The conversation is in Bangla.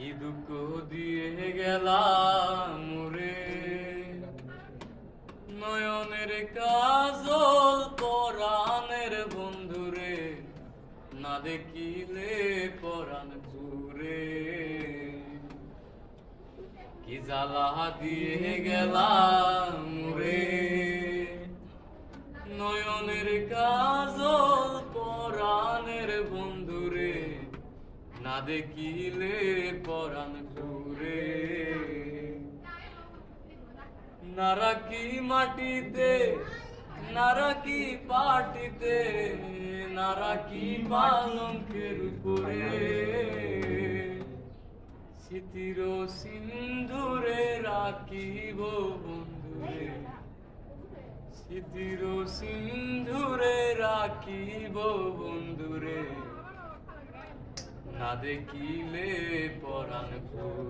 কি দুঃখ দিয়ে গেলাম রে? নয়নের কাজল পরাণের বন্ধুরে না দেখিলে পরাণ ঘুরে কি জ্বালা দিয়ে গেলাম রে? নয়নের কাজল পরাণের বন্ধুরে না দেখিলে পরাণ ঘুরে নারাকি মাটিতে নারাকি পাটিতে নারাকি পালঙ্কের উপরে। স্মৃতির সিন্ধুরে রাখিব বন্ধুরে। স্মৃতির সিন্ধুরে রাখিব বন্ধুরে। না দেখিলে পরাণ ঘুরে